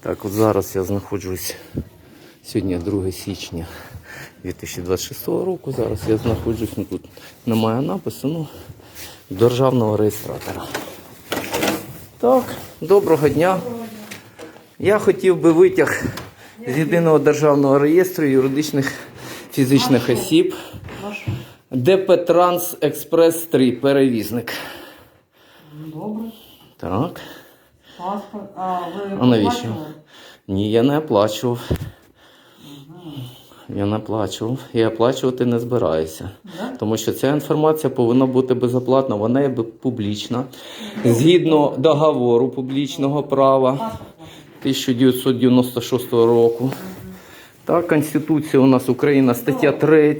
Так, от зараз я знаходжусь сьогодні 2 січня 2026 року. Зараз я знаходжусь, ну тут немає напису, ну, державного реєстратора. Так, доброго дня. Я хотів би витяг з єдиного державного реєстру юридичних фізичних осіб. ДП Транс Експрес 3, перевізник. добре. Так. Паспорт. А ви А навіщо? оплачували? Ні, я не оплачував. Я не оплачував. І оплачувати не збираюся. Да? Тому що ця інформація повинна бути безоплатна, вона є публічна. Згідно договору публічного права Паспорт 1996 року. Так, Конституція у нас Україна, стаття 3.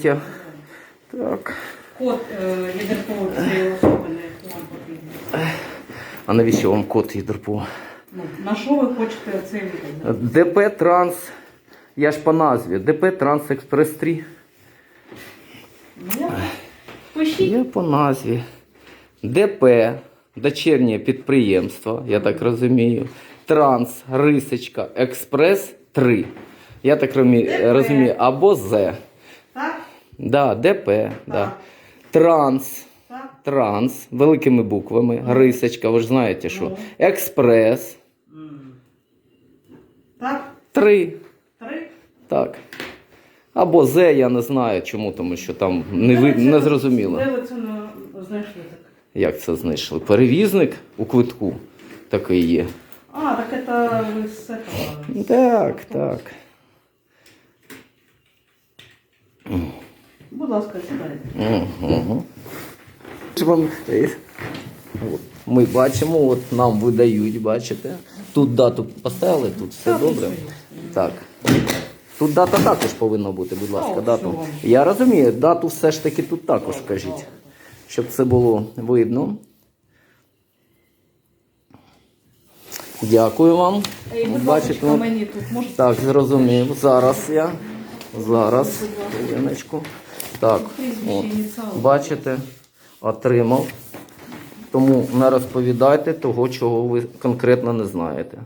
Так. Код е, єдеркової цієї особи, на яку вам потрібно. А навіщо вам код ЄДРПО? Ну, на що ви хочете цей витяг? ДП Транс. Я ж по назві. ДП Транс Експрес 3. Ну, я- Пишіть. Є по назві. ДП, дочірнє підприємство, я так розумію. Транс, Рисочка, Експрес 3. Я так розумію, або З. Так? Да, ДП. Да. Так. Транс. Транс, великими буквами. Рисочка, ви ж знаєте що. Ну. Експрес. Так? 3. Три? Так. Або З, я не знаю чому, тому що там не, ви, не зрозуміло. Де ви це знайшли так? Як це знайшли? Перевізник у квитку такий є. А, так це ви з. Так, так. Будь ласка, сідайте. Угу. Вам, е, Ми бачимо, от нам видають, бачите. Тут дату поставили, тут все добре. Так. Тут дата також повинна бути, будь ласка, дату. Я розумію, дату все ж таки тут також кажіть, щоб це було видно. Дякую вам. Бачите, мені тут так, зрозумів. Зараз я. Зараз. Так. От. Бачите, отримав. Тому не розповідайте того, чого ви конкретно не знаєте.